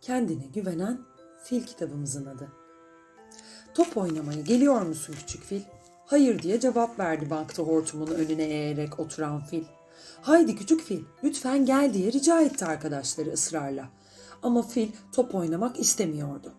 kendine güvenen fil kitabımızın adı. Top oynamaya geliyor musun küçük fil? Hayır diye cevap verdi bankta hortumun önüne eğerek oturan fil. Haydi küçük fil lütfen gel diye rica etti arkadaşları ısrarla. Ama fil top oynamak istemiyordu.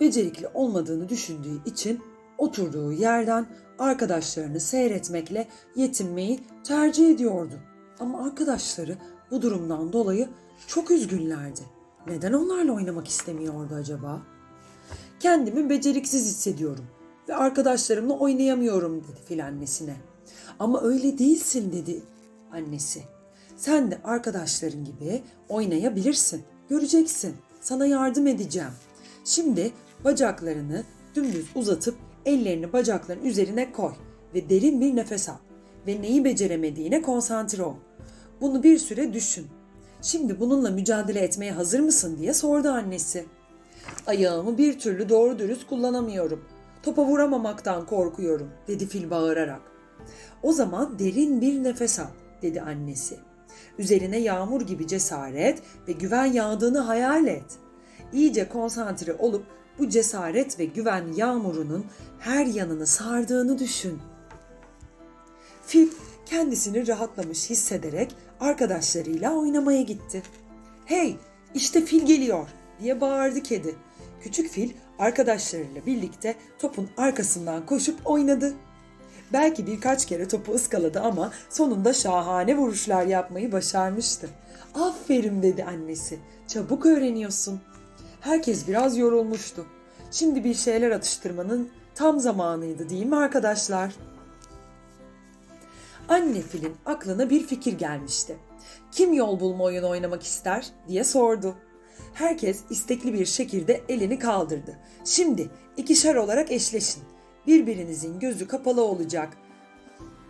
Becerikli olmadığını düşündüğü için oturduğu yerden arkadaşlarını seyretmekle yetinmeyi tercih ediyordu. Ama arkadaşları bu durumdan dolayı çok üzgünlerdi. Neden onlarla oynamak istemiyordu acaba? Kendimi beceriksiz hissediyorum ve arkadaşlarımla oynayamıyorum dedi fil annesine. Ama öyle değilsin dedi annesi. Sen de arkadaşların gibi oynayabilirsin. Göreceksin. Sana yardım edeceğim. Şimdi bacaklarını dümdüz uzatıp ellerini bacakların üzerine koy ve derin bir nefes al ve neyi beceremediğine konsantre ol. Bunu bir süre düşün. Şimdi bununla mücadele etmeye hazır mısın diye sordu annesi. Ayağımı bir türlü doğru dürüst kullanamıyorum. Topa vuramamaktan korkuyorum, dedi fil bağırarak. O zaman derin bir nefes al, dedi annesi. Üzerine yağmur gibi cesaret ve güven yağdığını hayal et. İyice konsantre olup bu cesaret ve güven yağmurunun her yanını sardığını düşün. Fil kendisini rahatlamış hissederek arkadaşlarıyla oynamaya gitti. Hey, işte fil geliyor diye bağırdı kedi. Küçük fil arkadaşlarıyla birlikte topun arkasından koşup oynadı. Belki birkaç kere topu ıskaladı ama sonunda şahane vuruşlar yapmayı başarmıştı. Aferin dedi annesi. Çabuk öğreniyorsun. Herkes biraz yorulmuştu. Şimdi bir şeyler atıştırmanın tam zamanıydı değil mi arkadaşlar? Anne filin aklına bir fikir gelmişti. Kim yol bulma oyunu oynamak ister diye sordu. Herkes istekli bir şekilde elini kaldırdı. Şimdi ikişer olarak eşleşin. Birbirinizin gözü kapalı olacak.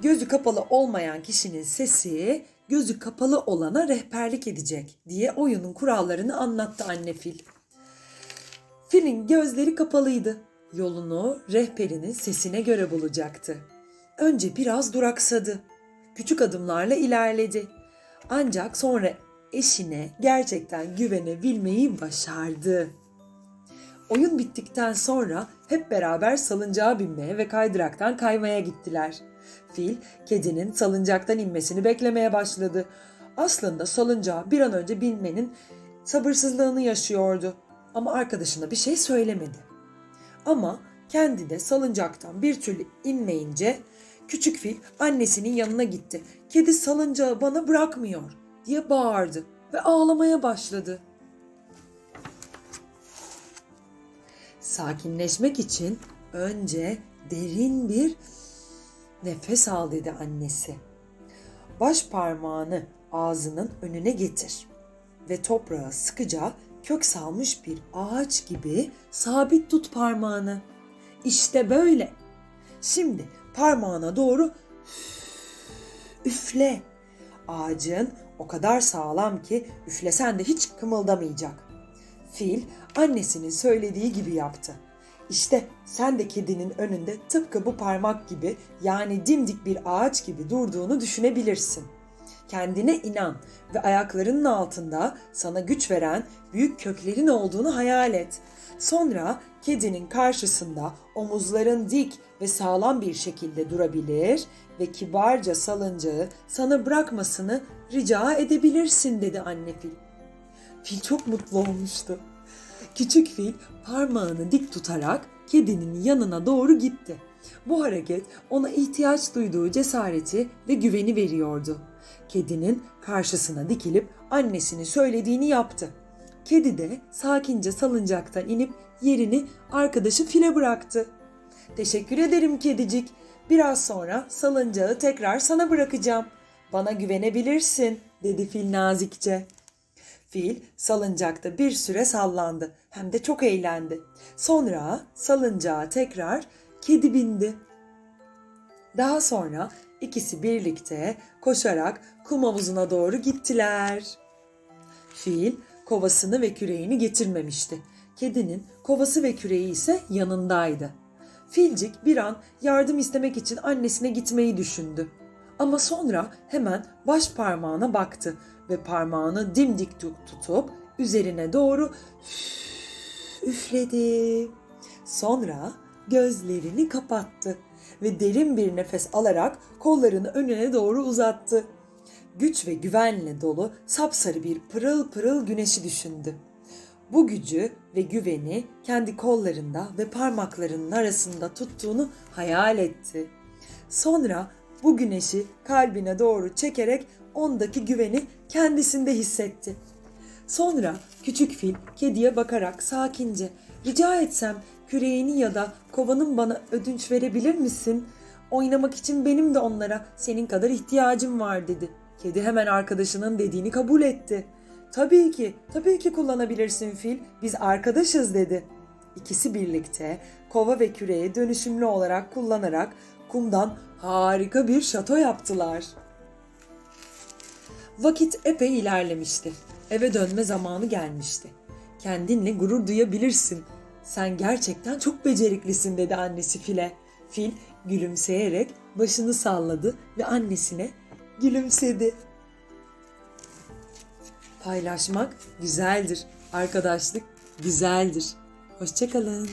Gözü kapalı olmayan kişinin sesi gözü kapalı olana rehberlik edecek diye oyunun kurallarını anlattı anne fil. Filin gözleri kapalıydı. Yolunu rehberinin sesine göre bulacaktı. Önce biraz duraksadı. Küçük adımlarla ilerledi. Ancak sonra eşine gerçekten güvenebilmeyi başardı. Oyun bittikten sonra hep beraber salıncağa binmeye ve kaydıraktan kaymaya gittiler. Fil, kedinin salıncaktan inmesini beklemeye başladı. Aslında salıncağa bir an önce binmenin sabırsızlığını yaşıyordu. Ama arkadaşına bir şey söylemedi. Ama kendi de salıncaktan bir türlü inmeyince küçük fil annesinin yanına gitti. Kedi salıncağı bana bırakmıyor diye bağırdı ve ağlamaya başladı. Sakinleşmek için önce derin bir nefes al dedi annesi. Baş parmağını ağzının önüne getir ve toprağa sıkıca kök salmış bir ağaç gibi sabit tut parmağını. İşte böyle. Şimdi parmağına doğru üfle. Ağacın o kadar sağlam ki üflesen de hiç kımıldamayacak. Fil annesinin söylediği gibi yaptı. İşte sen de kedinin önünde tıpkı bu parmak gibi yani dimdik bir ağaç gibi durduğunu düşünebilirsin. Kendine inan ve ayaklarının altında sana güç veren büyük köklerin olduğunu hayal et. Sonra kedinin karşısında omuzların dik ve sağlam bir şekilde durabilir ve kibarca salıncağı sana bırakmasını rica edebilirsin dedi anne fil. Fil çok mutlu olmuştu. Küçük fil parmağını dik tutarak kedinin yanına doğru gitti. Bu hareket ona ihtiyaç duyduğu cesareti ve güveni veriyordu. Kedinin karşısına dikilip annesinin söylediğini yaptı. Kedi de sakince salıncaktan inip yerini arkadaşı file bıraktı. Teşekkür ederim kedicik. Biraz sonra salıncağı tekrar sana bırakacağım. Bana güvenebilirsin, dedi fil nazikçe. Fil salıncakta bir süre sallandı. Hem de çok eğlendi. Sonra salıncağa tekrar kedi bindi. Daha sonra ikisi birlikte koşarak kum havuzuna doğru gittiler. Fil kovasını ve küreğini getirmemişti. Kedinin kovası ve küreği ise yanındaydı. Filcik bir an yardım istemek için annesine gitmeyi düşündü. Ama sonra hemen baş parmağına baktı ve parmağını dimdik tut- tutup üzerine doğru üfledi. Sonra gözlerini kapattı ve derin bir nefes alarak kollarını önüne doğru uzattı. Güç ve güvenle dolu sapsarı bir pırıl pırıl güneşi düşündü. Bu gücü ve güveni kendi kollarında ve parmaklarının arasında tuttuğunu hayal etti. Sonra bu güneşi kalbine doğru çekerek ondaki güveni kendisinde hissetti. Sonra küçük fil kediye bakarak sakince rica etsem küreğini ya da kovanın bana ödünç verebilir misin? Oynamak için benim de onlara senin kadar ihtiyacım var dedi. Kedi hemen arkadaşının dediğini kabul etti. Tabii ki, tabii ki kullanabilirsin fil. Biz arkadaşız dedi. İkisi birlikte kova ve küreği dönüşümlü olarak kullanarak kumdan harika bir şato yaptılar. Vakit epey ilerlemişti. Eve dönme zamanı gelmişti. Kendinle gurur duyabilirsin. Sen gerçekten çok beceriklisin dedi annesi file. Fil gülümseyerek başını salladı ve annesine gülümsedi. Paylaşmak güzeldir. Arkadaşlık güzeldir. Hoşçakalın.